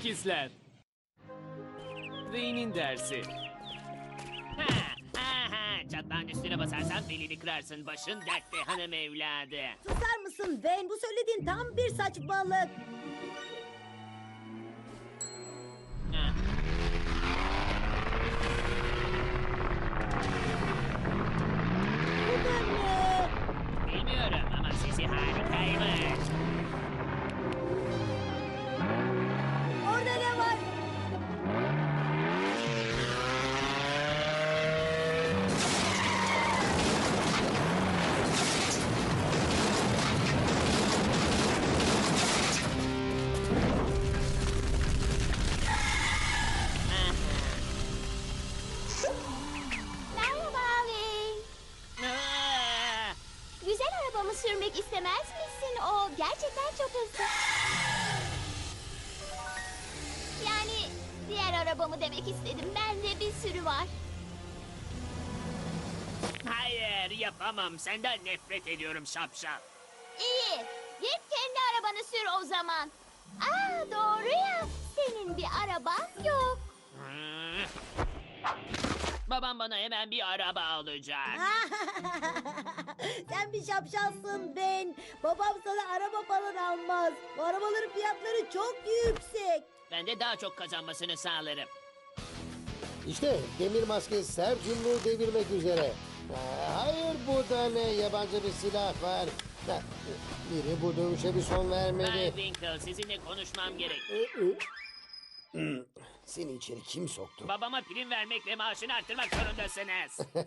ikizler. Wayne'in dersi. Ha, ha, ha. Çatlağın üstüne basarsan belini kırarsın. Başın dertte hanım evladı. Susar mısın Ben? Bu söylediğin tam bir saçmalık. Ha. Bu da ne? Bilmiyorum ama sesi harikaymış. Sürmek istemez misin? O gerçekten çok hızlı. Yani diğer arabamı demek istedim. Bende bir sürü var. Hayır yapamam. Senden nefret ediyorum şapşal. İyi. Git kendi arabanı sür o zaman. Aa doğru ya. Senin bir araban yok. Babam bana hemen bir araba alacak. Sen bir şapşalsın Ben. Babam sana araba falan almaz. Bu arabaların fiyatları çok yüksek. Ben de daha çok kazanmasını sağlarım. İşte demir maske Sercumlu'yu devirmek üzere. Ha, Hayır bu da ne yabancı bir silah var. Ha, Biri bu dövüşe bir son Bay vermeli. Winkle sizinle konuşmam gerek. Hmm, Seni içeri kim soktu? Babama prim vermek ve maaşını arttırmak zorundasınız.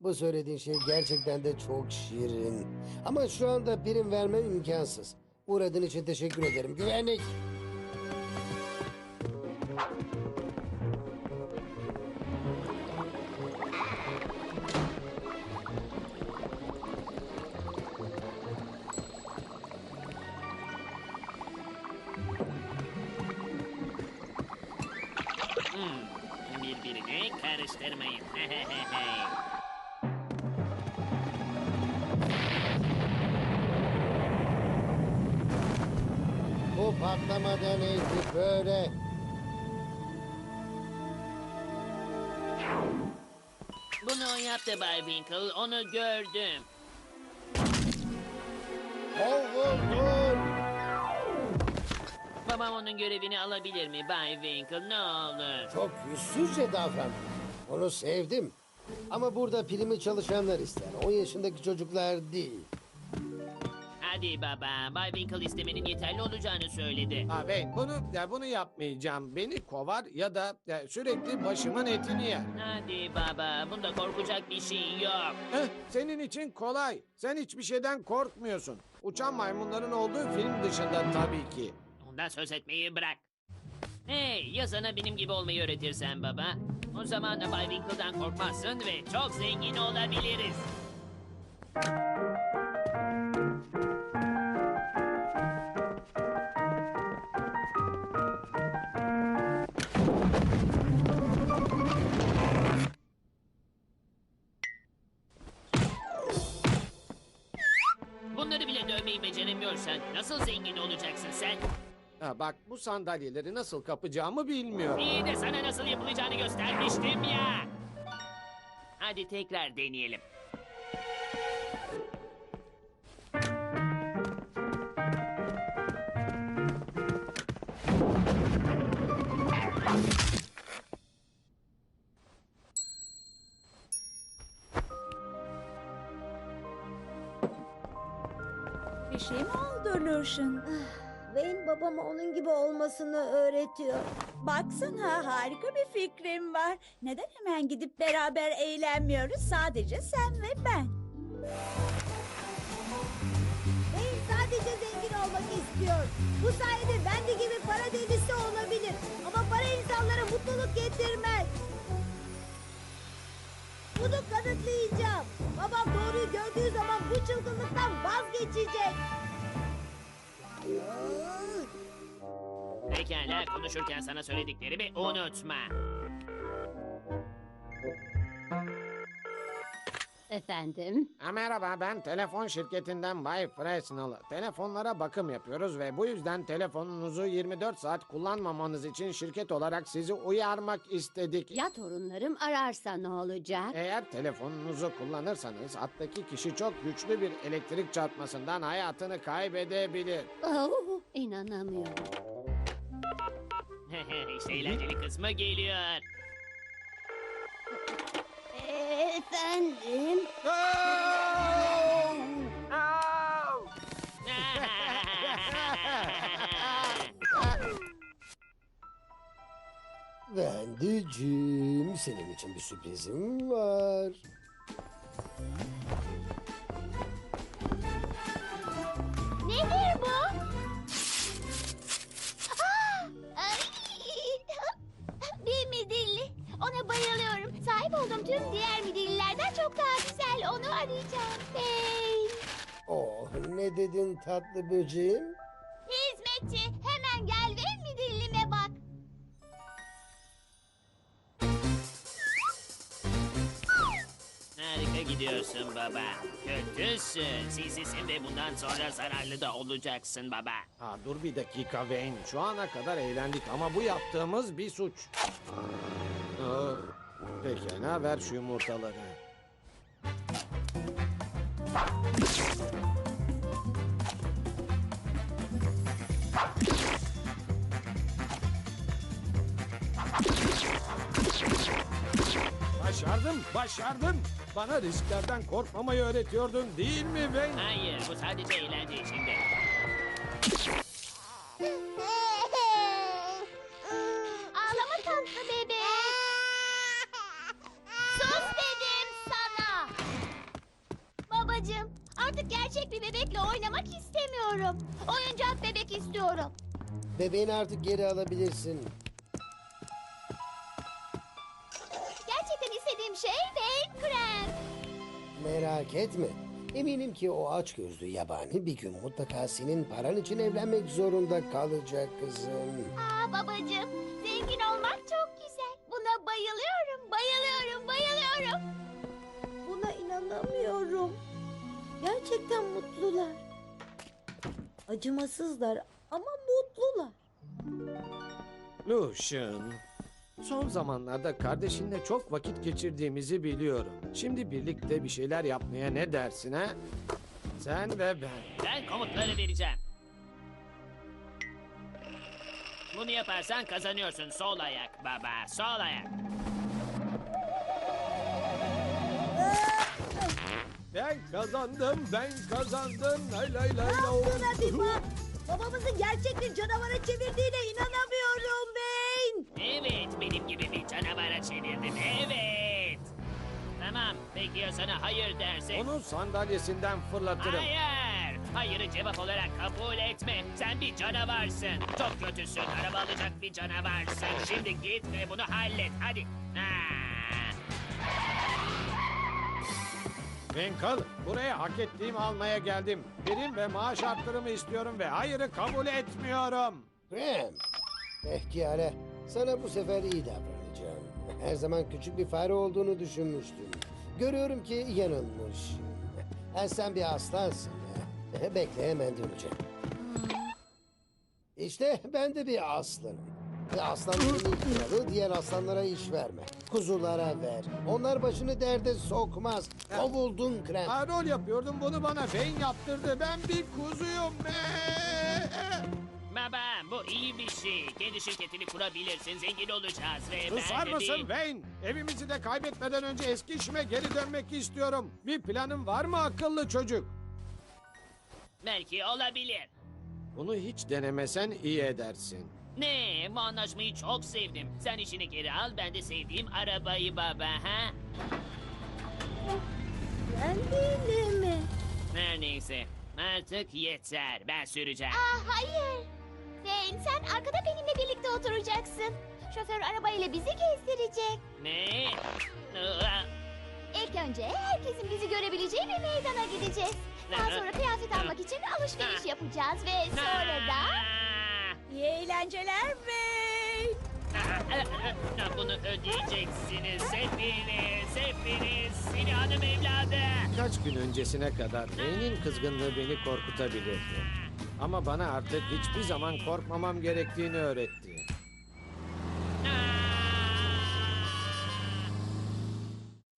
Bu söylediğin şey gerçekten de çok şirin. Ama şu anda birim vermem imkansız. Uğradığın için teşekkür ederim. Güvenlik. Karıştırmayın. Bu patlama neydi böyle? Bunu o yaptı Bay Winkle. Onu gördüm. Dur dur. Babam onun görevini alabilir mi Bay Winkle? Ne olur. Çok yüzsüzce davrandı. Onu sevdim. Ama burada pilimi çalışanlar ister. 10 yaşındaki çocuklar değil. Hadi baba. Bay Winkle istemenin yeterli olacağını söyledi. Ha ben bunu ya bunu yapmayacağım. Beni kovar ya da ya, sürekli başımın etini yer. Hadi baba. Bunda korkacak bir şey yok. Heh, senin için kolay. Sen hiçbir şeyden korkmuyorsun. Uçan maymunların olduğu film dışında tabii ki. Ondan söz etmeyi bırak. Hey ya sana benim gibi olmayı öğretirsen baba. O zaman da Bay Winkle'dan korkmazsın ve çok zengin olabiliriz. Bunları bile dövmeyi beceremiyorsan nasıl zengin olacaksın sen? Ha, bak bu sandalyeleri nasıl kapacağımı bilmiyorum. İyi de sana nasıl yapılacağını göstermiştim ya. Hadi tekrar deneyelim. Bir şey mi oldu Lucian? Babama onun gibi olmasını öğretiyor. Baksana harika bir fikrim var. Neden hemen gidip beraber eğlenmiyoruz? Sadece sen ve ben. Wayne sadece zengin olmak istiyor. Bu sayede ben de gibi para delisi olabilir. Ama para insanlara mutluluk getirmez. Bunu kanıtlayacağım. Babam doğruyu gördüğü zaman bu çılgınlıktan vazgeçecek. Pekala konuşurken sana söylediklerimi unutma. Efendim? Ha, merhaba ben telefon şirketinden Bay Fresnel. Telefonlara bakım yapıyoruz ve bu yüzden telefonunuzu 24 saat kullanmamanız için şirket olarak sizi uyarmak istedik. Ya torunlarım ararsa ne olacak? Eğer telefonunuzu kullanırsanız hattaki kişi çok güçlü bir elektrik çarpmasından hayatını kaybedebilir. Oh, inanamıyorum. İşte eğlenceli kısmı geliyor. Efendim? Vendicim, senin için bir sürprizim var. Tatlı böceğim? Hizmetçi hemen gel ve midillime bak. Harika gidiyorsun baba. Kötüsün. Sinsisin ve bundan sonra zararlı da olacaksın baba. Ha, dur bir dakika Wayne. Şu ana kadar eğlendik ama bu yaptığımız bir suç. Aa, pekala ver şu yumurtaları. Başardım, başardım. Bana risklerden korkmamayı öğretiyordun değil mi Wayne? Hayır bu sadece eğlence içinde. Ağlama tatlı bebek. Sus dedim sana. Babacığım artık gerçek bir bebekle oynamak istemiyorum. Oyuncak bebek istiyorum. Bebeğini artık geri alabilirsin. Merak etme. Eminim ki o aç gözlü yabani bir gün mutlaka senin paran için evlenmek zorunda kalacak kızım. Aa babacığım zengin olmak çok güzel. Buna bayılıyorum, bayılıyorum, bayılıyorum. Buna inanamıyorum. Gerçekten mutlular. Acımasızlar ama mutlular. Lucian, son zamanlarda kardeşinle çok vakit geçirdiğimizi biliyorum. Şimdi birlikte bir şeyler yapmaya ne dersin ha? Sen ve ben. Ben komutları vereceğim. Bunu yaparsan kazanıyorsun sol ayak baba sol ayak. Ben kazandım, ben kazandım. Lay lay lay lay. yaptığına bir bak. Babamızın gerçek bir canavara çevirdiğine inanamıyorum ya sana hayır dersek? Onu sandalyesinden fırlatırım. Hayır. Hayırı cevap olarak kabul etme. Sen bir canavarsın. Çok kötüsün. Araba alacak bir canavarsın. Şimdi git ve bunu hallet. Hadi. Ha. Winkle, buraya hak ettiğimi almaya geldim. Prim ve maaş arttırımı istiyorum ve hayırı kabul etmiyorum. Graham. Pekala. Sana bu sefer iyi davranacağım. Her zaman küçük bir fare olduğunu düşünmüştüm. Görüyorum ki yanılmış. Ha, Sen bir aslansın. Bekle hemen döneceğim. İşte ben de bir aslanım. Aslanların ilk kuralı diğer aslanlara iş verme. Kuzulara ver. Onlar başını derde sokmaz. Kovuldun krem. Ha, rol yapıyordum bunu bana Wayne yaptırdı. Ben bir kuzuyum. Bu şey. Kendi şirketini kurabilirsin. Zengin olacağız ve Susar ben de mısın bir... Wayne? Evimizi de kaybetmeden önce eski işime geri dönmek istiyorum. Bir planın var mı akıllı çocuk? Belki olabilir. Bunu hiç denemesen iyi edersin. Ne? Bu anlaşmayı çok sevdim. Sen işini geri al. Ben de sevdiğim arabayı baba ha? Ben değilim mi? Her neyse. Artık yeter. Ben süreceğim. Aa hayır. Wayne sen arkada benimle birlikte oturacaksın. Şoför arabayla bizi gezdirecek. Ne? İlk önce herkesin bizi görebileceği bir meydana gideceğiz. Daha sonra kıyafet almak için alışveriş yapacağız ve sonra da... İyi eğlenceler Wayne. Bunu ödeyeceksiniz hepiniz, hepiniz. Seni hanım evladım. Birkaç gün öncesine kadar Rey'nin kızgınlığı beni korkutabilirdi. Ama bana artık hiçbir zaman korkmamam gerektiğini öğretti.